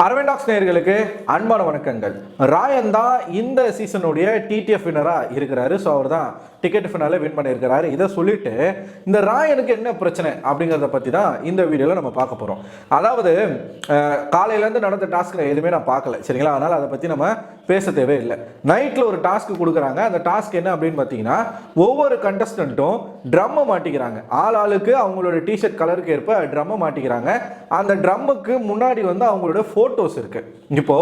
அரவிந்தாக்ஸ் நேயர்களுக்கு அன்பான வணக்கங்கள். ராயன் தான் இந்த சீசனுடைய டிடிஎஃப் வினராக இருக்கிறாரு. ஸோ அவர் தான் டிக்கெட் ஃபினாலே வின் பண்ணியிருக்கிறாரு. இதை சொல்லிட்டு இந்த ராயனுக்கு என்ன பிரச்சனை அப்படிங்கிறத பற்றி தான் இந்த வீடியோவில் நம்ம பார்க்க போகிறோம் அதாவது காலையிலேருந்து நடந்த டாஸ்க்கில் எதுவுமே நான் பார்க்கல சரிங்களா? அதனால் அதை பற்றி நம்ம பேச தேவையில்லை. நைட்டில் ஒரு டாஸ்க் கொடுக்குறாங்க. அந்த டாஸ்க் என்ன அப்படின்னு பார்த்தீங்கன்னா ஒவ்வொரு கண்டஸ்டண்ட்டும் ட்ரம்மை மாட்டிக்கிறாங்க. ஆள் ஆளுக்கு அவங்களோட டிஷர்ட் கலருக்கு ஏற்ப ட்ரம்மை மாட்டிக்கிறாங்க. அந்த ட்ரம்முக்கு முன்னாடி வந்து அவங்களோட ஃபோட்டோஸ் இருக்குது இப்போ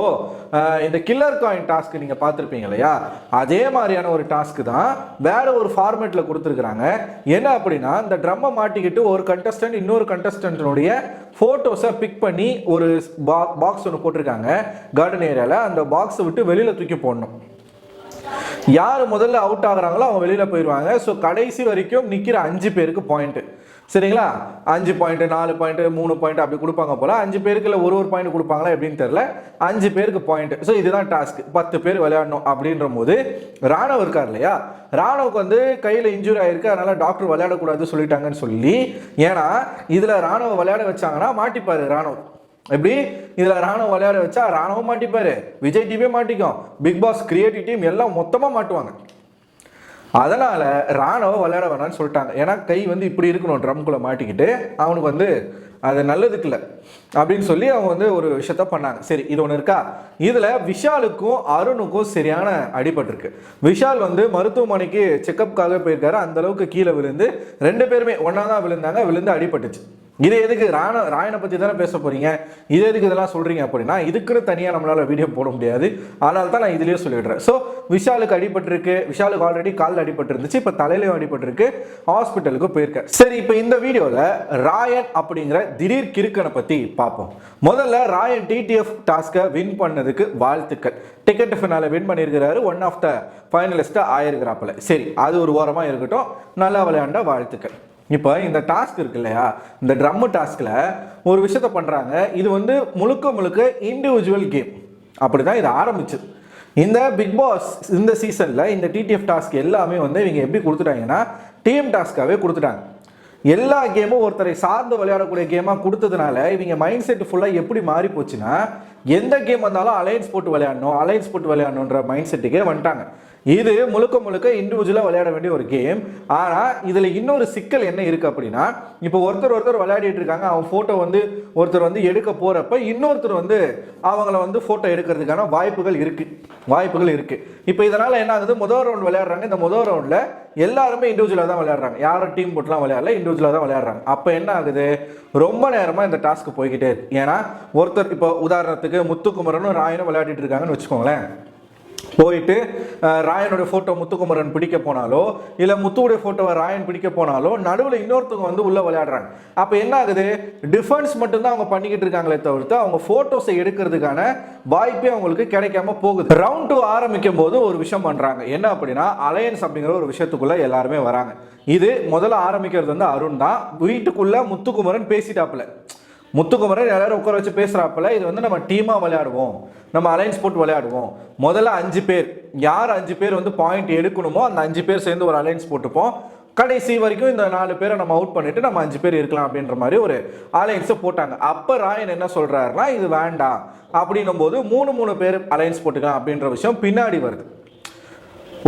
இந்த கில்லர் காயின் டாஸ்க்கு நீங்கள் பார்த்துருப்பீங்க இல்லையா? அதே மாதிரியான ஒரு டாஸ்க் தான் வேறு ஒரு ஃபார்மேட்டில் கொடுத்துருக்குறாங்க. என்ன அப்படின்னா இந்த ட்ரம்மை மாட்டிக்கிட்டு ஒரு கண்டஸ்டன்ட் இன்னொரு கண்டஸ்டன்ட்னுடைய ஃபோட்டோஸை பிக் பண்ணி ஒரு பாக்ஸ் ஒன்று போட்டிருக்காங்க. கார்டன் ஏரியாவில் அந்த பாக்ஸை விட்டு வெளியில் தூக்கி போடணும். யார் முதல்ல அவுட் ஆகுறாங்களோ அவங்க வெளியில் போயிடுவாங்க. ஸோ கடைசி வரைக்கும் நிற்கிற அஞ்சு பேருக்கு பாயிண்ட்டு சரிங்களா? அஞ்சு பாயிண்ட் நாலு பாயிண்ட் மூணு பாயிண்ட் அப்படி கொடுப்பாங்க போல. அஞ்சு பேருக்கு இல்லை ஒரு ஒரு பாயிண்ட் கொடுப்பாங்களா எப்படின்னு தெரியல. அஞ்சு பேருக்கு பாயிண்ட் ஸோ இதுதான் டாஸ்க் பத்து பேர் விளையாடணும் அப்படின்ற போது ராணவ் இருக்கார் இல்லையா? ராணவுக்கு வந்து கையில் இன்ஜுரி ஆயிருக்கு. அதனால டாக்டர் விளையாடக்கூடாதுன்னு சொல்லிட்டாங்கன்னு சொல்லி ஏன்னா இதில் ராணுவ விளையாட வச்சாங்கன்னா மாட்டிப்பாரு ராணுவ் எப்படி? இதில் ராணுவ விளையாட வச்சா ராணுவம் மாட்டிப்பாரு. விஜய் டிவியே மாட்டிக்கும். பிக் பாஸ் கிரியேட்டிவ் டீம் எல்லாம் மொத்தமாக மாட்டுவாங்க. அதனால் ராணுவ விளையாட வேணாம்னு சொல்லிட்டாங்க. ஏன்னா கை வந்து இப்படி இருக்கணும் ட்ரம்குள்ளே மாட்டிக்கிட்டு அவனுக்கு வந்து அது நல்லதுக்கு இல்லை. அப்படின்னு சொல்லி அவங்க வந்து ஒரு விஷயத்த பண்ணாங்க. சரி இது ஒன்று இருக்கா? இதில் விஷாலுக்கும் அருணுக்கும் சரியான அடிபட்டிருக்கு. விஷால் வந்து மருத்துவமனைக்கு செக்கப்புக்காக போயிருக்காரு. அந்தளவுக்கு கீழே விழுந்து ரெண்டு பேருமே ஒன்றா தான் விழுந்தாங்க விழுந்து அடிபட்டுச்சு. இது எதுக்கு? ராண ராயனை பற்றி தானே பேச போகிறீங்க இது எதுக்கு இதெல்லாம் சொல்கிறீங்க அப்படின்னா இதுக்குன்னு தனியாக நம்மளால் வீடியோ போட முடியாது. அதனால தான் நான் இதுலேயே சொல்லிடுறேன். ஸோ விஷாலுக்கு அடிபட்டிருக்கு. விஷாலுக்கு ஆல்ரெடி காலில் அடிபட்டு இருந்துச்சு இப்போ தலையிலையும் அடிபட்டிருக்கு. ஹாஸ்பிட்டலுக்கு போயிருக்கேன். சரி இப்போ இந்த வீடியோவில் ராயன் அப்படிங்கிற திடீர் கிறுக்கனை பற்றி பார்ப்போம். முதல்ல ராயன் டிடிஎஃப் டாஸ்க்கை வின் பண்ணதுக்கு வாழ்த்துக்கள். டிக்கெட் ஃபினால வின் பண்ணியிருக்கிறாரு. ஒன் ஆஃப் த ஃபைனலிஸ்ட்டாக ஆயிருக்கிறாப்புல. சரி அது ஒரு ஓரமாக இருக்கட்டும். நல்லா விளையாண்ட வாழ்த்துக்கள். இப்போ இந்த டாஸ்க் இருக்கு இல்லையா? இந்த ட்ரம்மு டாஸ்கில் ஒரு விஷயத்த பண்ணுறாங்க இது வந்து முழுக்க முழுக்க இண்டிவிஜுவல் கேம் அப்படி தான் இது ஆரம்பிச்சது. இந்த பிக் பாஸ் இந்த சீசனில் இந்த டிடிஎஃப் டாஸ்க் எல்லாமே வந்து இவங்க எப்படி கொடுத்துட்டாங்கன்னா டீம் டாஸ்க்காகவே கொடுத்துட்டாங்க. எல்லா கேமும் ஒருத்தரை சார்ந்து விளையாடக்கூடிய கேமாக கொடுத்ததுனால இவங்க மைண்ட் செட் ஃபுல்லாக எப்படி மாறி போச்சுன்னா எந்த கேம் வந்தாலும் அலையன்ஸ் போட்டு விளையாடணும் அலையன்ஸ் போட்டு விளையாடணுன்ற மைண்ட் செட்டுக்கே வந்துட்டாங்க. இது முழுக்க முழுக்க இண்டிவிஜுவலாக விளையாட வேண்டிய ஒரு கேம் ஆனால் இதில் இன்னொரு சிக்கல் என்ன இருக்குது அப்படின்னா இப்போ ஒருத்தர் ஒருத்தர் விளையாடிட்டு இருக்காங்க. அவன் ஃபோட்டோ வந்து ஒருத்தர் வந்து எடுக்க போகிறப்ப இன்னொருத்தர் வந்து அவங்கள வந்து ஃபோட்டோ எடுக்கிறதுக்கான வாய்ப்புகள் இருக்குது வாய்ப்புகள் இருக்குது இப்போ இதனால் என்ன ஆகுது? முதல் ரவுண்ட் விளையாடுறாங்க. இந்த முதல் ரவுண்டில் எல்லாருமே இண்டிவிஜுவலாக தான் விளையாடுறாங்க. யாரும் டீம் போட்டுலாம் விளையாடல? இண்டிவிஜுவலாக தான் விளையாடுறாங்க. அப்போ என்ன ஆகுது? ரொம்ப நேரமாக இந்த டாஸ்க்கு போய்கிட்டே இருக்கு. ஏன்னா ஒருத்தர் இப்போ உதாரணத்துக்கு முத்துக்குமரனும் ராயனும் விளையாடிட்டு இருக்காங்கன்னு வச்சுக்கோங்களேன். போயிட்டு ராயனுடைய ஃபோட்டோ முத்துக்குமரன் பிடிக்க போனாலோ இல்லை முத்துவுடைய ஃபோட்டோவை ராயன் பிடிக்க போனாலோ நடுவில் இன்னொருத்தவங்க வந்து உள்ளே விளையாடுறாங்க. அப்போ என்ன ஆகுது? டிஃபென்ஸ் மட்டும்தான் அவங்க பண்ணிக்கிட்டு இருக்காங்களே தவிர்த்து அவங்க ஃபோட்டோஸை எடுக்கிறதுக்கான வாய்ப்பே அவங்களுக்கு கிடைக்காம போகுது. ரவுண்ட் டூ ஆரம்பிக்கும் போது ஒரு விஷயம் பண்ணுறாங்க என்ன அப்படின்னா அலையன்ஸ் அப்படிங்கிற ஒரு விஷயத்துக்குள்ளே எல்லாருமே வராங்க. இது முதல்ல ஆரம்பிக்கிறது வந்து அருண் தான். வீட்டுக்குள்ளே முத்துக்குமரன் பேசிட்டாப்புல. முத்துக்குமரன் எல்லாரும் உட்கார வச்சு பேசுகிறாப்பில் இது வந்து நம்ம டீமாக விளையாடுவோம். நம்ம அலைன்ஸ் போட்டு விளையாடுவோம். முதல்ல அஞ்சு பேர். யார் அஞ்சு பேர் வந்து பாயிண்ட் எடுக்கணுமோ அந்த அஞ்சு பேர் சேர்ந்து ஒரு அலைன்ஸ் போட்டுப்போம். கடைசி வரைக்கும் இந்த நாலு பேரை நம்ம அவுட் பண்ணிட்டு நம்ம அஞ்சு பேர் இருக்கலாம் அப்படின்ற மாதிரி ஒரு அலைன்ஸை போட்டாங்க. அப்போ ராயன் என்ன சொல்கிறாருன்னா இது வேண்டாம். அப்படின்னும் போது மூணு மூணு பேர் அலைன்ஸ் போட்டுக்கலாம் அப்படின்ற விஷயம் பின்னாடி வருது.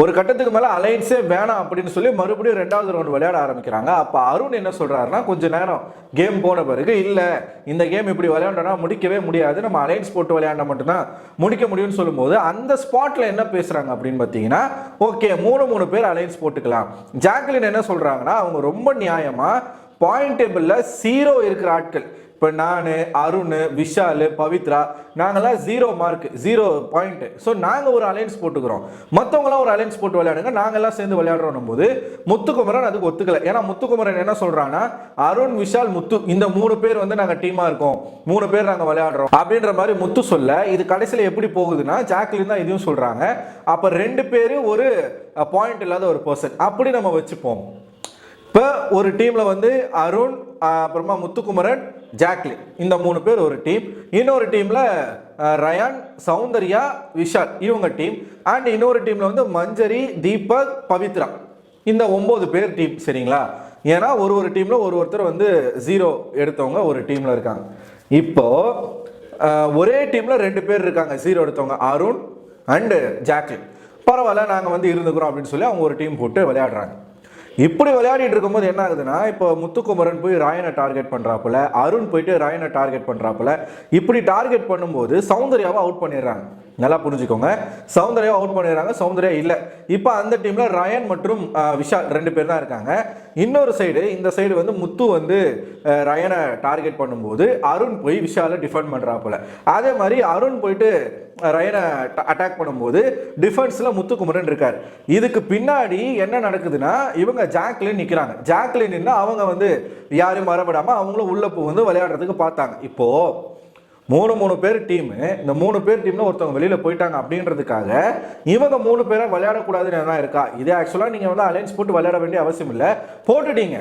ஒரு கட்டத்துக்கு மேலே அலைன்ஸே வேணாம் அப்படின்னு சொல்லி மறுபடியும் ரெண்டாவது ரவுண்ட் விளையாட ஆரம்பிக்கிறாங்க. அப்போ அருண் என்ன சொல்கிறாருன்னா கொஞ்சம் நேரம் கேம் போன பிறகு இல்லை இந்த கேம் இப்படி விளையாண்டோன்னா முடிக்கவே முடியாது. நம்ம அலையன்ஸ் போட்டு விளையாண்ட மட்டும்தான் முடிக்க முடியும்னு சொல்லும்போது அந்த ஸ்பாட்டில் என்ன பேசுகிறாங்க அப்படின்னு பார்த்தீங்கன்னா ஓகே மூணு மூணு பேர் அலைன்ஸ் போட்டுக்கலாம். ஜாக்லின் என்ன சொல்கிறாங்கன்னா அவங்க ரொம்ப நியாயமாக பாயிண்ட் டேபிளில் சீரோ இருக்கிற ஆட்கள் இப்போ நான் அருண் விஷால் பவித்ரா நாங்கள்லாம் zero mark zero point so நாங்கள் ஒரு அலைன்ஸ் போட்டுக்கிறோம். மற்றவங்களாம் ஒரு அலைன்ஸ் போட்டு விளையாடுங்க. நாங்கள்லாம் சேர்ந்து விளையாடுறோம் போது முத்துக்குமரன் அதுக்கு ஒத்துக்கலை. ஏன்னா முத்துக்குமரன் என்ன சொல்கிறான்னா அருண் விஷால் முத்து இந்த மூணு பேர் வந்து நாங்கள் டீமாக இருக்கோம். மூணு பேர் நாங்கள் விளையாடுறோம். அப்படின்ற மாதிரி முத்து சொல்ல இது கடைசியில் எப்படி போகுதுன்னா ஜாக்லின் தான் இதையும் சொல்கிறாங்க அப்போ ரெண்டு பேர் ஒரு பாயிண்ட் இல்லாத ஒரு பர்சன் அப்படி நம்ம வச்சுப்போம். இப்போ ஒரு டீமில் வந்து அருண் அப்புறமா முத்துக்குமரன் ஜாக்லின். இந்த மூணு பேர் ஒரு டீம் இன்னொரு டீமில் ரயான் சௌந்தர்யா விஷால் இவங்க டீம் அண்ட் இன்னொரு டீமில் வந்து மஞ்சரி தீபக் பவித்ரா. இந்த ஒம்பது பேர் டீம் சரிங்களா? ஏன்னா ஒரு ஒரு டீமில் ஒரு ஒருத்தர் வந்து ஜீரோ எடுத்தவங்க ஒரு டீமில் இருக்காங்க. இப்போது ஒரே டீமில் ரெண்டு பேர் இருக்காங்க ஜீரோ எடுத்தவங்க. அருண் அண்டு ஜாக்லின். பரவாயில்ல நாங்கள் வந்து இருந்துக்கிறோம் அப்படின்னு சொல்லி அவங்க ஒரு டீம் போட்டு விளையாடுறாங்க. இப்படி விளையாடிட்டு இருக்கும்போது என்ன ஆகுதுன்னா இப்போ முத்துக்குமரன் போய் ராயனை டார்கெட் பண்ணுறாப்புல அருண் போயிட்டு ராயனை டார்கெட் பண்ணுறாப்புல இப்படி டார்கெட் பண்ணும்போது சௌந்தர்யாவை அவுட் பண்ணிடுறாங்க. நல்லா புரிஞ்சுக்கோங்க. சௌந்தர்யாவை அவுட் பண்ணிடுறாங்க சௌந்தர்யா இல்லை. இப்போ அந்த டீமில் ரயன் மற்றும் விஷால் ரெண்டு பேர் தான் இருக்காங்க. இன்னொரு சைடு இந்த சைடு வந்து முத்து வந்து ரயனை டார்கெட் பண்ணும்போது அருண் போய் விஷாலை டிஃபெண்ட் பண்ணுறாப்புல அதே மாதிரி அருண் போயிட்டு ரயனை அட்டாக் பண்ணும்போது டிஃபென்ஸில் முத்துக்குமரன் இருக்கார். இதுக்கு பின்னாடி என்ன நடக்குதுன்னா இவங்க ஜாக்லின் நிற்கிறாங்க ஜாக்லின் அவங்க வந்து யாரும் மறப்படாமல் அவங்களும் உள்ளே வந்து விளையாடுறதுக்கு பார்த்தாங்க. இப்போது மூணு மூணு பேர் டீமு இந்த மூணு பேர் டீம்ல ஒருத்தவங்க வெளியில் போயிட்டாங்க அப்படின்றதுக்காக இவங்க மூணு பேரை விளையாடக்கூடாதுன்னு என்ன இருக்கா? இதே ஆக்சுவலாக நீங்கள் வந்து அலைன்ஸ் போட்டு விளையாட வேண்டிய அவசியம் இல்லை. போட்டுட்டீங்க.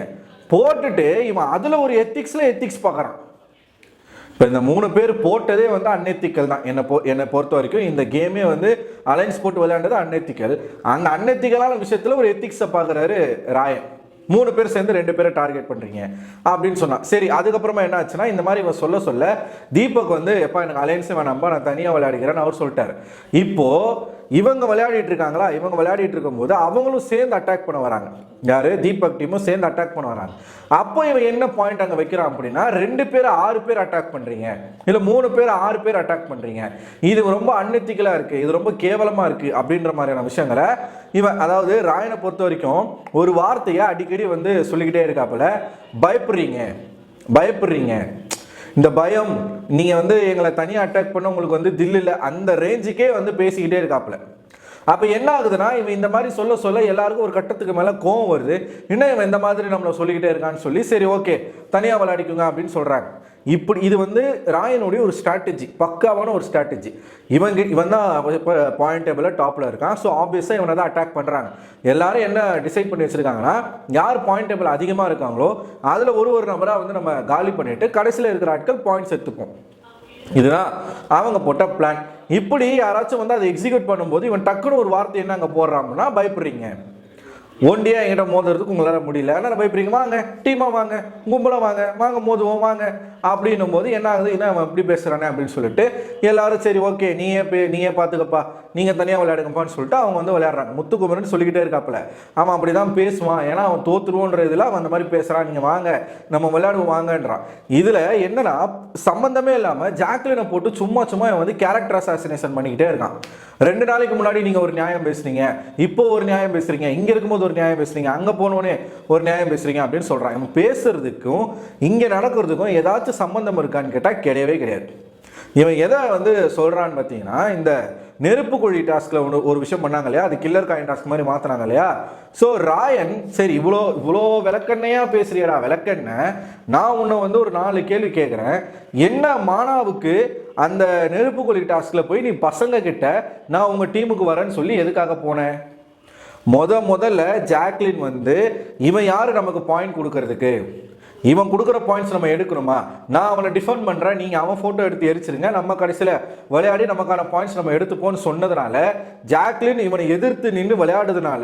போட்டுட்டு இவன் அதில் ஒரு எத்திக்ஸில் எத்திக்ஸ் பார்க்குறான் இப்போ இந்த மூணு பேர் போட்டதே வந்து அன்னெத்திக்கல் தான். என்னை பொ என்னை பொறுத்த வரைக்கும் இந்த கேமே வந்து அலைன்ஸ் போட்டு விளையாண்டது அன்னெத்திக்கல் அந்த அன்னெத்திக்கலான விஷயத்தில் ஒரு எத்திக்ஸை பார்க்குறாரு ராயன். மூணு பேர் சேர்ந்து ரெண்டு பேரை டார்கெட் பண்ணுறீங்க அப்படின்னு சொன்னான் சரி அதுக்கப்புறமா என்ன ஆச்சுன்னா இந்த மாதிரி இவன் சொல்ல சொல்ல தீபக் வந்து எப்பா எனக்கு அலையன்ஸே வேணாம்பா நான் தனியாக விளையாடுகிறேன்னு அவர் சொல்லிட்டார். இப்போது இவங்க விளையாடிட்டு இருக்காங்களா? இவங்க விளையாடிட்டு இருக்கும்போது அவங்களும் சேர்ந்து அட்டாக் பண்ண வராங்க. யாரு? தீபக் டீமும் சேர்ந்து அட்டாக் பண்ண வராங்க. அப்போ இவன் என்ன பாயிண்ட் அங்கே வைக்கிறான் அப்படின்னா ரெண்டு பேர் ஆறு பேர் அட்டாக் பண்றீங்க. இல்லை மூணு பேர் ஆறு பேர் அட்டாக் பண்றீங்க. இது ரொம்ப அன்எத்திக்கலாக இருக்கு. இது ரொம்ப கேவலமா இருக்கு அப்படின்ற மாதிரியான விஷயங்களை இவன் அதாவது ராயனை பொறுத்த வரைக்கும் ஒரு வார்த்தையை அடிக்கடி வந்து சொல்லிக்கிட்டே இருக்காப்புல. பயப்படுறீங்க. பயப்படுறீங்க. இந்த பயம் நீங்கள் வந்து எங்களை தனியாக அட்டாக் பண்ண உங்களுக்கு வந்து தில்லில் அந்த ரேஞ்சுக்கே வந்து பேசிக்கிட்டே இருக்காப்புல. அப்போ என்ன ஆகுதுன்னா இவன் இந்த மாதிரி சொல்ல சொல்ல எல்லாருக்கும் ஒரு கட்டத்துக்கு மேலே கோவம் வருது. இன்னும் இவன் இந்த மாதிரி நம்மளை சொல்லிக்கிட்டே இருக்கான்னு சொல்லி சரி ஓகே தனியாக விளையாடிக்குங்க அப்படின்னு சொல்கிறாங்க இப்படி இது வந்து ராயனுடைய ஒரு ஸ்ட்ராட்டஜி பக்காவான ஒரு ஸ்ட்ராட்டஜி இவங்க இவன் தான் இப்போ பாயிண்ட் டேபிளில் டாப்பில் இருக்கான். ஸோ ஆப்வியஸாக இவனை தான் அட்டாக் பண்ணுறாங்க எல்லாரும் என்ன டிசைட் பண்ணி வச்சுருக்காங்கன்னா யார் பாயிண்ட் டேபிள் அதிகமாக இருக்காங்களோ அதில் ஒரு ஒரு நம்பராக வந்து நம்ம காலி பண்ணிவிட்டு கடைசியில் இருக்கிற ஆட்கள் பாயிண்ட்ஸ் எடுத்துப்போம். இதுதான் அவங்க போட்ட பிளான் இப்படி யாராச்சும் வந்து அதை எக்ஸிக்யூட் பண்ணும்போது இவன் டக்குன்னு ஒரு வார்த்தை என்ன அங்கே போடுறாங்கன்னா பயப்படுறீங்க. ஒண்டியா என்கிட்ட மோதுறதுக்கு உங்களால் முடியல. அதனால் பயப்படுறீங்க வாங்க டீமாக வாங்க கும்பலாக வாங்க வாங்க மோதுவோம் வாங்க. அப்படின்னும் போது என்ன ஆகுது? என்ன அவன் இப்படி பேசுகிறானே அப்படின்னு சொல்லிட்டு எல்லாரும் சரி ஓகே நீயே பே நீயே பார்த்துக்கப்பா நீங்கள் தனியாக விளையாடுங்கப்பான்னு சொல்லிட்டு அவங்க வந்து விளையாடுறாங்க. முத்துக்குமரன் சொல்லிக்கிட்டே இருக்காப்புல. அவன் அப்படி தான் பேசுவான். ஏன்னா அவன் தோத்துருவோன்ற இதில் அவன் அந்த மாதிரி பேசுகிறான் நீங்கள் வாங்க நம்ம விளையாடுவோம் வாங்கன்றான். இதில் என்னன்னா சம்மந்தமே இல்லாமல் ஜாக்லினை போட்டு சும்மா சும்மா இவன் வந்து கேரக்டர் அசாசினேஷன் பண்ணிக்கிட்டே இருக்கான். ரெண்டு நாளைக்கு முன்னாடி நீங்கள் ஒரு நியாயம் பேசுனீங்க. இப்போ ஒரு நியாயம் பேசுறீங்க. இங்கே இருக்கும்போது ஒரு நியாயம் பேசுறீங்க. அங்கே போனோடனே ஒரு நியாயம் பேசுறீங்க அப்படின்னு சொல்கிறான் இவன் பேசுறதுக்கும் இங்கே நடக்கிறதுக்கும் ஏதாச்சும் சம்மந்தம் இருக்கான்னு கேட்டால் கிடையவே கிடையாது. இவன் எதை வந்து சொல்கிறான்னு பார்த்தீங்கன்னா இந்த நெருப்பு குழி டாஸ்கில் ஒன்று ஒரு விஷயம் பண்ணாங்க இல்லையா? அது கில்லர் காயின் டாஸ்க் மாதிரி மாற்றினாங்க இல்லையா? ஸோ ராயன் சரி இவ்வளோ இவ்வளோ விளக்கண்ணையாக பேசுறியடா விளக்கண்ண. நான் உன்னை வந்து ஒரு நாலு கேள்வி கேட்குறேன் என்ன மானாவுக்கு அந்த நெருப்பு குழி டாஸ்கில் போய் நீ பசங்க கிட்ட நான் உங்கள் டீமுக்கு வரேன்னு சொல்லி எதுக்காக போனேன் முத முதல்ல ஜாக்லின் வந்து இவன் யார் நமக்கு பாயிண்ட் கொடுக்கறதுக்கு? இவன் கொடுக்குற பாயிண்ட்ஸ் நம்ம எடுக்கணுமா? நான் அவனை டிஃபெண்ட் பண்ணுறேன் நீங்கள் அவன் ஃபோட்டோ எடுத்து எரிச்சிருங்க. நம்ம கடைசியில் விளையாடி நமக்கான பாயிண்ட்ஸ் நம்ம எடுத்துப்போன்னு சொன்னதுனால ஜாக்லின் இவனை எதிர்த்து நின்று விளையாடுறதுனால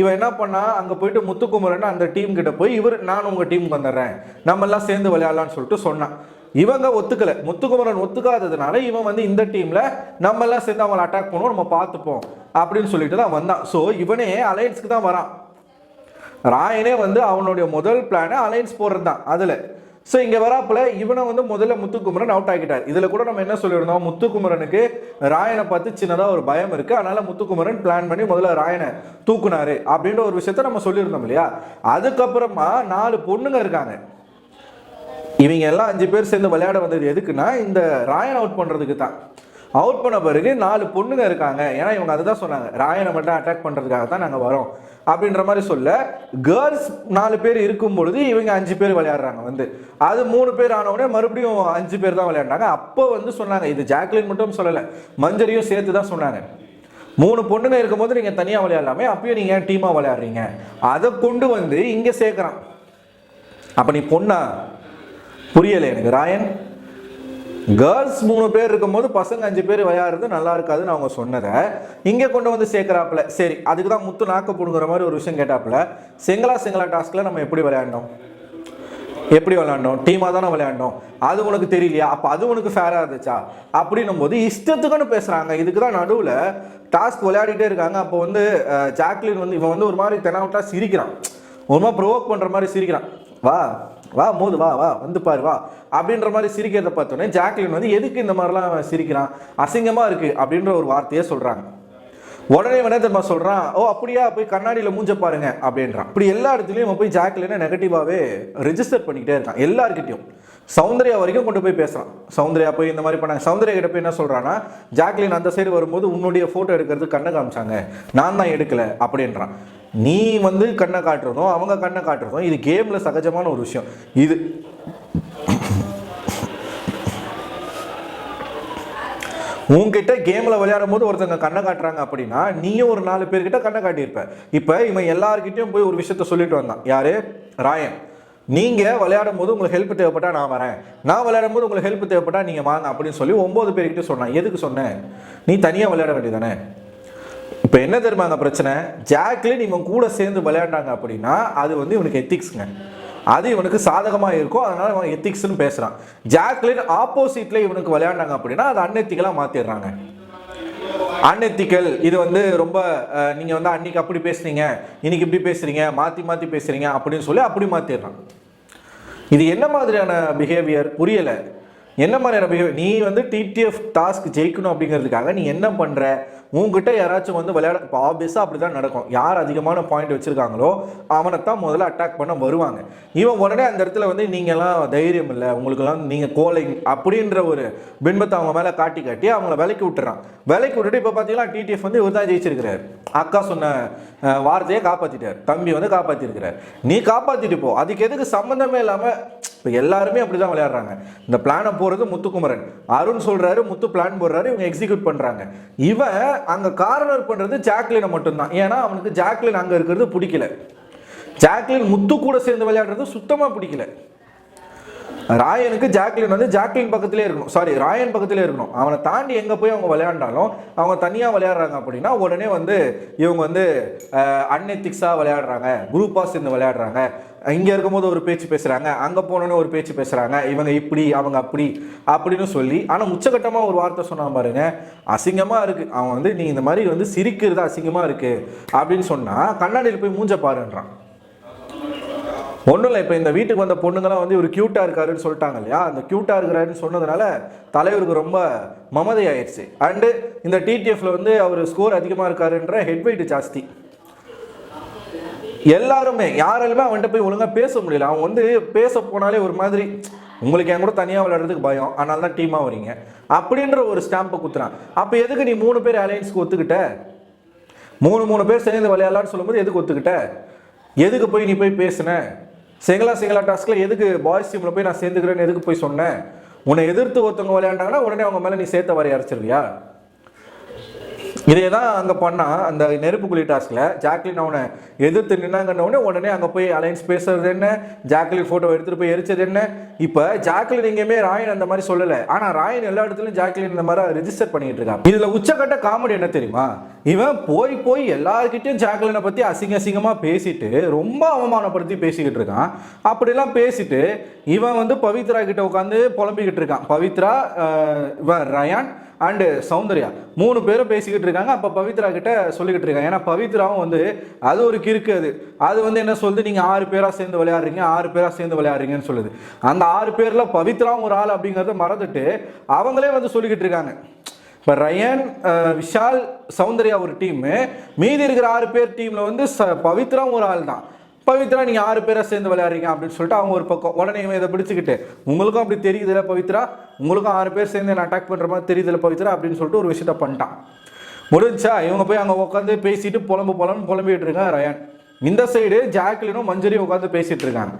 இவன் என்ன பண்ணா? அங்கே போயிட்டு முத்துக்குமரன் அந்த டீம் கிட்ட போய் இவர் நான் உங்கள் டீமுக்கு வந்துடுறேன். நம்ம எல்லாம் சேர்ந்து விளையாடலாம்னு சொல்லிட்டு சொன்னான். இவங்க ஒத்துக்கல. முத்துக்குமரன் ஒத்துக்காததுனால இவன் வந்து இந்த டீம்ல நம்ம எல்லாம் சேர்ந்து அவங்களை அட்டாக் பண்ணுவோம். நம்ம பார்த்துப்போம். அப்படின்னு சொல்லிட்டு தான் வந்தான். ஸோ இவனே அலையன்ஸ்க்கு தான் வரான். ராயனே வந்து அவனுடைய முதல் பிளானை அலைன்ஸ் போடுறது தான் அதில். ஸோ இங்கே வராப்புல இவனை வந்து முதல்ல முத்துக்குமரன் அவுட் ஆகிட்டார் இதில் கூட நம்ம என்ன சொல்லியிருந்தோம்? முத்துக்குமரனுக்கு ராயனை பார்த்து சின்னதாக ஒரு பயம் இருக்குது அதனால் முத்துக்குமரன் பிளான் பண்ணி முதல்ல ராயனை தூக்குனாரு அப்படின்ற ஒரு விஷயத்த நம்ம சொல்லியிருந்தோம் இல்லையா? அதுக்கப்புறமா நாலு பொண்ணுங்க இருக்காங்க. இவங்க எல்லாம் அஞ்சு பேர் சேர்ந்து விளையாட வந்தது எதுக்குன்னா இந்த ராயன் அவுட் பண்ணுறதுக்கு தான் அவுட் பண்ண பிறகு நாலு பொண்ணுங்க இருக்காங்க. ஏன்னா இவங்க அதுதான் சொன்னாங்க. ராயனை மட்டும் அட்டாக் பண்ணுறதுக்காக தான் நாங்கள் வரோம். அப்படின்ற மாதிரி சொல்ல கேர்ள்ஸ் நாலு பேர் இருக்கும் பொழுது இவங்க அஞ்சு பேர் விளையாடுறாங்க வந்து. அது மூணு பேர் ஆனவுடனே மறுபடியும் அஞ்சு பேர் தான் விளையாடுறாங்க அப்போ வந்து சொன்னாங்க இது ஜாக்லின் மட்டும் சொல்லலை மஞ்சரியும் சேர்த்து தான் சொன்னாங்க. மூணு பொண்ணுங்க இருக்கும்போது நீங்கள் தனியாக விளையாடலாமே அப்பயும் நீங்கள் ஏன் டீமாக விளையாடுறீங்க? அதை கொண்டு வந்து இங்கே சேர்க்குறான். அப்போ நீ பொண்ணா? புரியலை எனக்கு ராயன். கேர்ள்ஸ் மூணு பேர் இருக்கும்போது பசங்க அஞ்சு பேர் விளையாடுறது நல்லா இருக்காதுன்னு அவங்க சொன்னதை இங்கே கொண்டு வந்து சேர்க்குறாப்புல. சரி அதுக்கு தான் முத்து நாக்க போடுங்கிற மாதிரி ஒரு விஷயம் கேட்டாப்புல. சிங்களா சிங்களா டாஸ்கில் நம்ம எப்படி விளையாண்டோம்? எப்படி விளையாண்டோம்? டீமாக தானே விளையாண்டோம்? அது உனக்கு தெரியலையா? அப்போ அது உனக்கு ஃபேராக இருந்துச்சா? அப்படின்னும் போது இஷ்டத்துக்குன்னு பேசுகிறாங்க இதுக்கு தான் நடுவில் டாஸ்க் விளையாடிட்டே இருக்காங்க. அப்போ வந்து ஜாக்லின் வந்து இவன் வந்து ஒரு மாதிரி தெனாவட்டா சிரிக்கிறான். ஒரு மாதிரி ப்ரோவோக் பண்ணுற மாதிரி சிரிக்கிறான். வா. வா மோது வா வா வந்து பாரு வா. அப்படின்ற மாதிரி சிரிக்கிறத பார்த்தோன்னே ஜாக்லின் வந்து எதுக்கு இந்த மாதிரிலாம் அவன் சிரிக்கிறான்? அசிங்கமாக இருக்குது அப்படின்ற ஒரு வார்த்தையே சொல்கிறாங்க உடனே வேணா தெரியுமா சொல்கிறான் ஓ அப்படியா போய் கண்ணாடியில் மூஞ்ச பாருங்க அப்படின்றான். இப்படி எல்லா இடத்துலையும் அவன் போய் ஜாக்லினை நெகட்டிவாகவே ரெஜிஸ்டர் பண்ணிக்கிட்டே இருக்கான் எல்லாருக்கிட்டையும் சௌந்தர்யா வரைக்கும் கொண்டு போய் பேசுகிறான் சௌந்தர்யா போய் இந்த மாதிரி பண்ண சௌந்தர்யா கிட்ட போய் என்ன சொல்கிறான்னா ஜாக்லின் அந்த சைடு வரும்போது உன்னுடைய ஃபோட்டோ எடுக்கிறது கண்ணை காமிச்சாங்க. நான் தான் எடுக்கல. அப்படின்றான். நீ வந்து கண்ணை காட்டுறதும் அவங்க கண்ணை காட்டுறதும் இது கேமில் சகஜமான ஒரு விஷயம். இது உன்கிட்ட கேமில் விளையாடும் போது ஒருத்தங்க கண்ணை காட்டுறாங்க அப்படின்னா நீயும் ஒரு நாலு பேர்கிட்ட கண்ணை காட்டியிருப்ப. இப்போ இவன் எல்லார்கிட்டயும் போய் ஒரு விஷயத்த சொல்லிட்டு வந்தான். யாரு? ராயன். நீங்கள் விளையாடும் போது உங்களுக்கு ஹெல்ப் தேவைப்பட்டா நான் வரேன். நான் விளையாடும் போது உங்களுக்கு ஹெல்ப் தேவைப்பட்டா நீங்கள் வாங்க அப்படின்னு சொல்லி ஒம்பது பேர்கிட்ட சொன்னேன். எதுக்கு சொன்னேன்? நீ தனியாக விளையாட வேண்டியதானே இப்போ என்ன தெரியுமா அந்த பிரச்சனை? ஜாக்லின் இவன் கூட சேர்ந்து விளையாண்டாங்க அப்படின்னா அது வந்து இவனுக்கு எத்திக்ஸுங்க அது இவனுக்கு சாதகமாக இருக்கும் அதனால் அவன் எத்திக்ஸ்னு பேசுகிறான் ஜாக்லின் ஆப்போசிட்டில் இவனுக்கு விளையாண்டாங்க அப்படின்னா அது அன்எத்திக்கலாக மாற்றிடுறாங்க அன்எத்திக்கல் இது வந்து ரொம்ப நீங்கள் வந்து அன்னைக்கு அப்படி பேசுனீங்க இன்னைக்கு இப்படி பேசுறீங்க மாற்றி மாற்றி பேசுறீங்க அப்படின்னு சொல்லி அப்படி மாற்றிடுறான் இது என்ன மாதிரியான பிஹேவியர் புரியலை. என்ன மாதிரியான பிஹேவியர் நீ வந்து டிடிஎஃப் டாஸ்க் ஜெயிக்கணும் அப்படிங்கிறதுக்காக நீ என்ன பண்ணுற உங்ககிட்ட யாராச்சும் வந்து விளையாட இப்போ ஆப்வியஸாக அப்படி தான் நடக்கும். யார் அதிகமான பாயிண்ட் வச்சுருக்காங்களோ அவனை தான் முதல்ல அட்டாக் பண்ண வருவாங்க. இவன் உடனே அந்த இடத்துல வந்து நீங்கள்லாம் தைரியம் இல்லை. உங்களுக்குலாம் நீங்கள் கோலை அப்படின்ற ஒரு பின்பத்தை அவங்க மேலே காட்டி காட்டி அவங்கள விலைக்கு விட்டுறான். விலைக்கு விட்டுட்டு இப்போ பார்த்தீங்கன்னா டிடிஎஃப் வந்து இவர் தான் ஜெயிச்சிருக்கிறார். அக்கா சொன்ன வார்த்தையை காப்பாற்றிட்டார் தம்பி வந்து காப்பாற்றிருக்கிறார் நீ காப்பாற்றிட்டு போ. அதுக்கு எதுக்கு சம்மந்தமே இல்லாமல் இப்போ எல்லாருமே அப்படி தான் விளையாடுறாங்க. இந்த பிளானை போகிறது முத்துக்குமரன். அருண் சொல்கிறாரு முத்து பிளான் போடுறாரு இவங்க எக்ஸிக்யூட் பண்ணுறாங்க இவன் அங்கே கார்னர் பண்ணுறது ஜாக்லினை மட்டும்தான். ஏன்னா அவனுக்கு ஜாக்லின் அங்கே இருக்கிறது பிடிக்கல. ஜாக்லின் முத்து கூட சேர்ந்து விளையாடுறது சுத்தமாக பிடிக்கல. ராயனுக்கு ஜாக்லின் வந்து ஜாக்லின் பக்கத்திலே இருக்கணும். சாரி ராயன் பக்கத்திலே இருக்கணும். அவனை தாண்டி எங்கே போய் அவங்க விளையாண்டாலும் அவங்க தனியாக விளையாடுறாங்க அப்படின்னா உடனே வந்து இவங்க வந்து அன்எத்திக்ஸாக விளையாடுறாங்க. குரூப்பாக சேர்ந்து விளையாடுறாங்க. இங்கே இருக்கும்போது ஒரு பேச்சு பேசுகிறாங்க அங்கே போனோன்னே ஒரு பேச்சு பேசுகிறாங்க இவங்க இப்படி அவங்க அப்படி அப்படின்னு சொல்லி ஆனால் உச்சகட்டமாக ஒரு வார்த்தை சொன்னான் பாருங்க அசிங்கமாக இருக்குது அவன் வந்து நீ இந்த மாதிரி வந்து சிரிக்கிறது அசிங்கமாக இருக்குது அப்படின்னு சொன்னால் கண்ணாடியில் போய் மூஞ்ச பாருன்றான். ஒன்றும் இல்லை இப்போ இந்த வீட்டுக்கு வந்த பொண்ணுங்களாம் வந்து இவர் க்யூட்டாக இருக்காருன்னு சொல்லிட்டாங்க இல்லையா? அந்த க்யூட்டாக இருக்கிறாருன்னு சொன்னதுனால தலைவருக்கு ரொம்ப மமதை ஆயிடுச்சு. அண்டு இந்த டிடிஎஃப்ல வந்து அவர் ஸ்கோர் அதிகமாக இருக்காருன்ற ஹெட்வெயிட் ஜாஸ்தி. எல்லாருமே யாராலுமே அவன்கிட்ட போய் ஒழுங்காக பேச முடியல. அவன் வந்து பேச போனாலே ஒரு மாதிரி உங்களுக்கு என் கூட தனியாக விளையாடுறதுக்கு பயம். அதனால தான் டீமாக வரீங்க. அப்படின்ற ஒரு ஸ்டாம்பை குத்துறான். அப்போ எதுக்கு நீ மூணு பேர் அலையன்ஸ்க்கு ஒத்துக்கிட்ட? மூணு மூணு பேர் சேர்ந்து விளையாடலான்னு சொல்லும்போது எதுக்கு ஒத்துக்கிட்ட? எதுக்கு போய் நீ போய் பேசுன? சிங்களா சிங்களா டாஸ்கில் எதுக்கு பாய்ஸ் டீமில் போய் நான் சேர்ந்துக்கிறேன்னு எதுக்கு போய் சொன்னேன்? உன்னை எதிர்த்து ஒருத்தவங்க விளையாண்டாங்கன்னா உடனே அவங்க மேலே நீ சேர்த்த வரைய அரைச்சிருவியா? இதே தான் அங்கே பண்ணால் அந்த நெருப்பு குழி டாஸ்கில் ஜாக்லின் அவனை எதிர்த்து நின்னாங்கன்ன உடனே அங்கே போய் அலைன்ஸ் பேசுறது என்ன? ஜாக்லின் ஃபோட்டோ எடுத்துகிட்டு போய் எரிச்சது என்ன? இப்போ ஜாக்லின் எங்கேயுமே ராயன் அந்த மாதிரி சொல்லலை. ஆனால் ராயன் எல்லா இடத்துலையும் ஜாக்லின் இந்த மாதிரி ரிஜிஸ்டர் பண்ணிட்டு இருக்கான். இதில் உச்சக்கட்ட காமெடி என்ன தெரியுமா? இவன் போய் போய் எல்லாருக்கிட்டையும் ஜாக்லினை பற்றி அசிங்க அசிங்கமாக பேசிட்டு ரொம்ப அவமானப்படுத்தி பேசிக்கிட்டு இருக்கான். அப்படிலாம் பேசிட்டு இவன் வந்து பவித்ரா கிட்ட உட்காந்து புலம்பிக்கிட்டு இருக்கான். பவித்ரா இவன் ரயான் அண்டு சௌந்தர்யா. மூணு பேரும் பேசிக்கிட்டு இருக்காங்க. அப்போ பவித்ரா கிட்ட சொல்லிக்கிட்டு இருக்காங்க. ஏன்னா பவித்ராவும் வந்து அது ஒரு கிறுக்கு அது. அது வந்து என்ன சொல்லுது? நீங்கள் ஆறு பேராக சேர்ந்து விளையாடுறீங்க. ஆறு பேராக சேர்ந்து விளையாடுறீங்கன்னு சொல்லுது. அந்த ஆறு பேரில் பவித்ராவும் ஒரு ஆள் அப்படிங்கிறத மறந்துட்டு அவங்களே வந்து சொல்லிக்கிட்டு இருக்காங்க. இப்போ ரயன் விஷால் சௌந்தர்யா ஒரு டீமு மீதி இருக்கிற ஆறு பேர் டீமில் வந்து ச பவித்ராவும் ஒரு ஆள் தான் பவித்ரா நீங்கள் ஆறு பேரை சேர்ந்து விளையாடுறீங்க அப்படின்னு சொல்லிட்டு அவங்க ஒரு பக்கம். உடனே இவன் இதை பிடிச்சிக்கிட்டு உங்களுக்கும் அப்படி தெரியுதுல பவித்ரா? உங்களுக்கும் ஆறு பேர் சேர்ந்து என்ன அட்டாக் பண்ணுற மாதிரி தெரியுதுல பவித்ரா? அப்படின்னு சொல்லிட்டு ஒரு விஷயத்த பண்ணிட்டான். முடிஞ்சா இவங்க போய் அங்கே உட்காந்து பேசிட்டு புலம்பு புலம்பு புலம்பிட்டு இருக்கான் ரயான். இந்த சைடு ஜாக்லினும் மஞ்சரியும் உட்காந்து பேசிட்டு இருக்காங்க.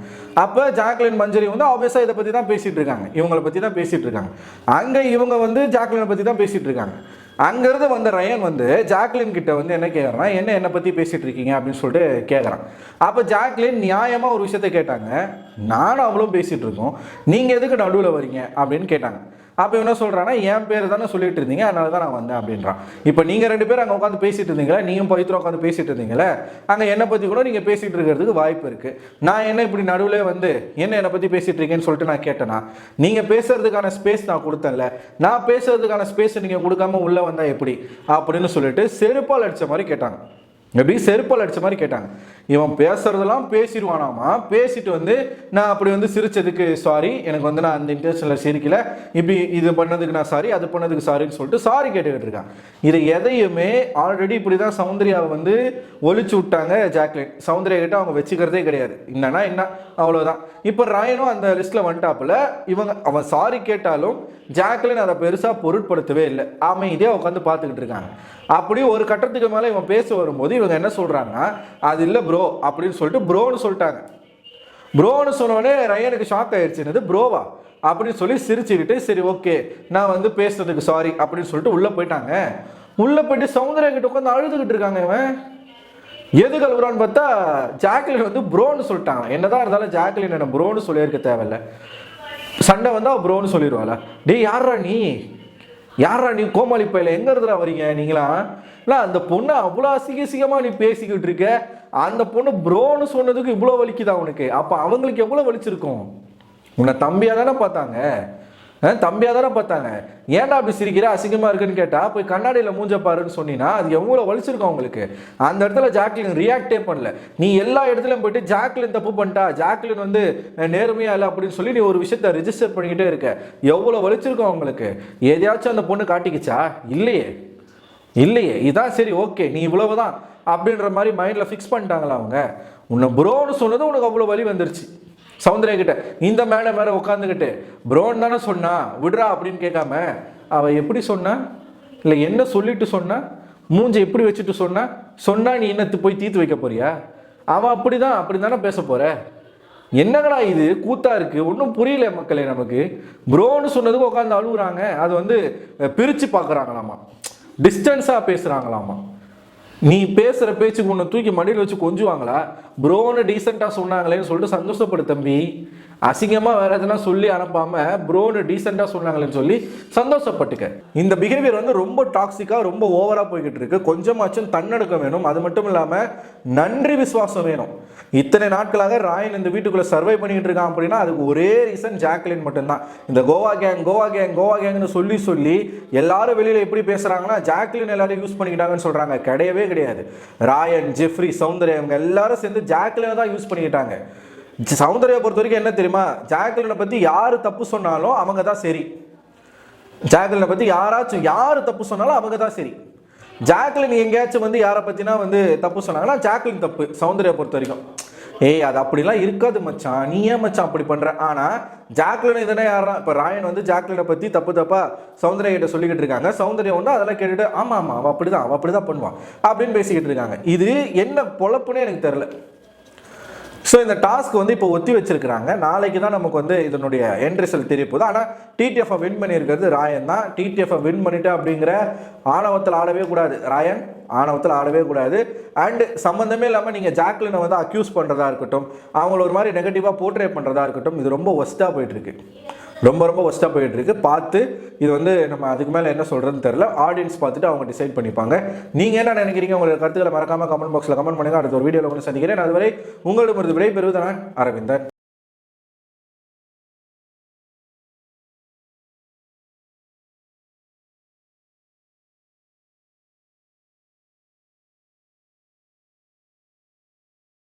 அப்போ ஜாக்லின் மஞ்சரி வந்து ஆப்வியஸாக இதை பற்றி தான் பேசிட்டு இருக்காங்க. இவங்களை பற்றி தான் பேசிட்டு இருக்காங்க. அங்கே இவங்க வந்து ஜாக்லினை பற்றி தான் பேசிட்டு இருக்காங்க. அங்கேருந்து வந்த ரயன் வந்து ஜாக்லின் கிட்ட வந்து என்ன கேட்குறான் என்ன என்னை பற்றி பேசிகிட்டு இருக்கீங்க? அப்படின்னு சொல்லிட்டு கேட்குறான் அப்போ ஜாக்லின் நியாயமாக ஒரு விஷயத்த கேட்டாங்க. நானும் அவளும் பேசிகிட்டு இருக்கோம். நீங்கள் எதுக்கு நடுவில் வரீங்க? அப்படின்னு கேட்டாங்க. அப்போ என்ன சொல்கிறான்னா என் பேர் தானே சொல்லிட்டு இருந்தீங்க அதனால தான் நான் வந்தேன் அப்படின்றான். இப்போ நீங்கள் ரெண்டு பேரும் அங்கே உட்காந்து பேசிட்டு இருந்தீங்களா நீயும் பவித்ரா உட்காந்து பேசிட்டு இருந்தீங்களே அங்கே என்னை பற்றி கூட நீங்கள் பேசிட்டு இருக்கிறதுக்கு வாய்ப்பு இருக்குது நான் என்ன இப்படி நடுவில் வந்து என்ன என்னை பற்றி பேசிட்டு இருக்கேன்னு சொல்லிட்டு நான் கேட்டேன்னா நீங்கள் பேசுறதுக்கான ஸ்பேஸ் நான் கொடுத்தேன்ல நான் பேசுறதுக்கான ஸ்பேஸ் நீங்கள் கொடுக்காம உள்ளே வந்தால் எப்படி? அப்படின்னு சொல்லிட்டு செருப்பால் அடித்த மாதிரி கேட்டாங்க. எப்படி? செருப்பால் அடித்த மாதிரி கேட்டாங்க. இவன் பேசுறதெல்லாம் பேசிடுவானாமா? பேசிட்டு வந்து நான் அப்படி வந்து சிரிச்சதுக்கு சாரி எனக்கு வந்து நான் அந்த இன்டென்ஷனில் சிரிக்கல. இப்படி இது பண்ணதுக்கு நான் சாரி அது பண்ணதுக்கு சாரின்னு சொல்லிட்டு சாரி கேட்டுக்கிட்டு இருக்கான். இது எதையுமே ஆல்ரெடி இப்படி தான் சௌந்தர்யாவை வந்து ஒழிச்சு விட்டாங்க ஜாக்லின். சௌந்தர்யா கிட்ட அவங்க வச்சுக்கிறதே கிடையாது. என்னன்னா என்ன? அவ்வளோதான் இப்போ ராயனும் அந்த லிஸ்ட்டில் வந்துட்டாப்புல இவங்க அவன் சாரி கேட்டாலும் ஜாக்லின் அதை பெருசாக பொருட்படுத்தவே இல்லை. அமைதியாக உட்காந்து பார்த்துக்கிட்டு இருக்காங்க. அப்படி ஒரு கட்டத்துக்கு மேலே இவன் பேச வரும்போது இவங்க என்ன சொல்கிறாங்கன்னா அது இல்லை ப்ரோ அப்படின்னு சொல்லிட்டு ப்ரோன்னு சொல்லிட்டாங்க. ப்ரோன்னு சொன்னோடனே ரயனுக்கு ஷாக் ஆயிடுச்சு என்னது ப்ரோவா அப்படின்னு சொல்லி சிரிச்சுக்கிட்டு சரி ஓகே நான் வந்து பேசுறதுக்கு சாரி அப்படின்னு சொல்லிட்டு உள்ளே போயிட்டாங்க. உள்ளே போயிட்டு சௌந்தர்யா கிட்ட உட்காந்து அழுதுகிட்டு இருக்காங்க இவன். எது கழுவுறான்னு பார்த்தா ஜாக்லின் வந்து ப்ரோன்னு சொல்லிட்டாங்க. என்னதான் இருந்தாலும் ஜாக்லின் என்ன ப்ரோன்னு சொல்லியிருக்க தேவையில்ல. சண்டை வந்தால் ப்ரோன்னு சொல்லிடுவாளா டே யாரா நீ? யாரா நீ கோமாளி பையில? எங்க இருந்துடா வரீங்க நீங்களா இல்லை அந்த பொண்ணை அவ்வளோ அசிங்க அசிங்கமாக நீ பேசிக்கிட்டு இருக்க. அந்த பொண்ணு ப்ரோன்னு சொன்னதுக்கு இவ்வளோ வலிக்குதா உனக்கு? அப்போ அவங்களுக்கு எவ்வளோ வலிச்சிருக்கும்? உன்னை தம்பியாக தானே பார்த்தாங்க? தம்பியாக தானே பார்த்தாங்க? ஏன்டா அப்படி சிரிக்கிற? அசிங்கமாக இருக்குன்னு கேட்டால் போய் கண்ணாடியில் மூஞ்ச பாருன்னு சொன்னீங்கன்னா அது எவ்வளோ வலிச்சிருக்கும் அவங்களுக்கு? அந்த இடத்துல ஜாக்லின் ரியாக்டே பண்ணல. நீ எல்லா இடத்துலையும் போயிட்டு ஜாக்லின் தப்பு பண்ணிட்டா ஜாக்லின் வந்து நேர்மையாக இல்லை அப்படின்னு சொல்லி நீ ஒரு விஷயத்த ரிஜிஸ்டர் பண்ணிக்கிட்டே இருக்க. எவ்வளோ வலிச்சிருக்கும் அவங்களுக்கு? எதையாச்சும் அந்த பொண்ணு காட்டிக்கிச்சா? இல்லையே. இல்லையே. இதான் சரி ஓகே நீ இவ்வளவுதான். அப்படின்ற மாதிரி மைண்டில் ஃபிக்ஸ் பண்ணிட்டாங்களா அவங்க? உன்னை ப்ரோன்னு சொன்னது உனக்கு அவ்வளோ வலி வந்துருச்சு. சௌந்தர்யா கிட்ட இந்த மேடை மேலே உட்காந்துக்கிட்டு ப்ரோன்னு தானே சொன்னா விடுறா அப்படின்னு கேட்காம அவள் எப்படி சொன்னா? இல்லை என்ன சொல்லிட்டு சொன்னா? மூஞ்சை எப்படி வச்சுட்டு சொன்னா? சொன்னா நீ என்னத்து போய் தீர்த்து வைக்க போறியா? அவன் அப்படிதான் அப்படி தானே பேச போற? என்னங்கடா இது? கூத்தா இருக்கு. ஒன்றும் புரியல மக்களே நமக்கு. ப்ரோன்னு சொன்னதுக்கு உட்காந்து அழுகுறாங்க. அது வந்து பிரித்து பார்க்குறாங்களாமா? டிஸ்டன்ஸாக பேசுகிறாங்களாமா நீ பேசுகிற பேச்சுக்கு உன்னை தூக்கி மடியில் வச்சு கொஞ்சுவாங்களா? ப்ரோன்னு டீசெண்டாக சொன்னாங்களேன்னு சொல்லிட்டு சந்தோஷப்படு தம்பி. அசிங்கமாக வேற எதுனா சொல்லி அனுப்பாம ப்ரோன்னு டீசெண்டாக சொன்னாங்களேன்னு சொல்லி சந்தோஷப்பட்டுக்க. இந்த பிஹேவியர் வந்து ரொம்ப டாக்ஸிக்காக ரொம்ப ஓவராக போய்கிட்டு இருக்கு. கொஞ்சமாச்சும் தன்னடக்கம் வேணும். அது மட்டும் இல்லாமல் நன்றி விசுவாசம் வேணும். இத்தனை நாட்களாக ராயன் இந்த வீட்டுக்குள்ளே சர்வை பண்ணிக்கிட்டு இருக்கான் அப்படின்னா அதுக்கு ஒரே ரீசன் ஜாக்லின் மட்டும்தான். இந்த கோவா கேங் கோவா கேங் கோவா கேங்னு சொல்லி சொல்லி எல்லாரும் வெளியில் எப்படி பேசுகிறாங்கன்னா ஜாக்லின் எல்லாரும் யூஸ் பண்ணிக்கிட்டாங்கன்னு சொல்கிறாங்க கிடையவே கிடையாது. ராயன் ஜெஃப்ரி சௌந்தர்யா இவங்க எல்லாரும் சேர்ந்து ஜாக்லினை தான் யூஸ் பண்ணிக்கிட்டாங்க. சௌந்தர்யா பொறுத்த வரைக்கும் என்ன தெரியுமா? ஜாக்லினை பற்றி யார் தப்பு சொன்னாலும் அவங்க தான் சரி. ஜாக்லினை பற்றி யாராச்சும் யார் தப்பு சொன்னாலும் அவங்க தான் சரி. ஜாக்லின் எங்கேயாச்சும் வந்து யாரை பற்றினா வந்து தப்பு சொன்னாங்கன்னா ஜாக்லின் தப்பு சௌந்தர்யா பொறுத்த வரைக்கும். ஏய் அது அப்படிலாம் இருக்காது மச்சான். நீ ஏன் மச்சான் அப்படி பண்ற. ஆனா ஜாக்லின் இதனே யாரா இப்போ ராயன் வந்து ஜாக்லினை பத்தி தப்பு தப்பா சௌந்தர்யா கிட்ட சொல்லிக்கிட்டு இருக்காங்க. சௌந்தர்யா வந்து அதெல்லாம் கேட்டுட்டு ஆமா ஆமா அவ அப்படிதான் அவ அப்படிதான் பண்ணுவான் அப்படின்னு பேசிக்கிட்டு இருக்காங்க. இது என்ன பொழப்புனே எனக்கு தெரியல. ஸோ இந்த டாஸ்க் வந்து இப்போ ஒத்தி வச்சிருக்கிறாங்க. நாளைக்கு தான் நமக்கு வந்து இதனுடைய என் ரிசல்ட் தெரிய போகுது. ஆனால் டிடிஎஃப்ஐ வின் பண்ணியிருக்கிறது ராயன் தான். டிடிஎஃப்ஐ வின் பண்ணிட்டு அப்படிங்கிற ஆணவத்தில் ஆடவே கூடாது. ராயன் ஆணவத்தில் ஆடவே கூடாது. அண்டு சம்மந்தமே இல்லாமல் நீங்கள் ஜாக்லினை வந்து அக்யூஸ் பண்ணுறதா இருக்கட்டும் அவங்கள ஒரு மாதிரி நெகட்டிவாக போர்ட்ரே பண்ணுறதா இருக்கட்டும் இது ரொம்ப ஒஸ்ட்டாக போயிட்டுருக்கு. ரொம்ப ரொம்ப ஒஸ்ட்டாக போயிட்டுருக்கு. பார்த்து இது வந்து நம்ம அதுக்கு மேலே என்ன சொல்கிறதுன்னு தெரில ஆடியன்ஸ் பார்த்துட்டு அவங்க டிசைட் பண்ணிப்பாங்க. நீங்கள் என்ன நினைக்கிறீங்க? உங்களோட கருத்துக்களை மறக்காம கமெண்ட் பாக்ஸில் கமெண்ட் பண்ணுங்கள் அடுத்த ஒரு வீடியோவில் வந்து சந்திக்கிறேன். அதுவரை உங்களிடமிருந்து விடைபெறுவது நான் அரவிந்தன்.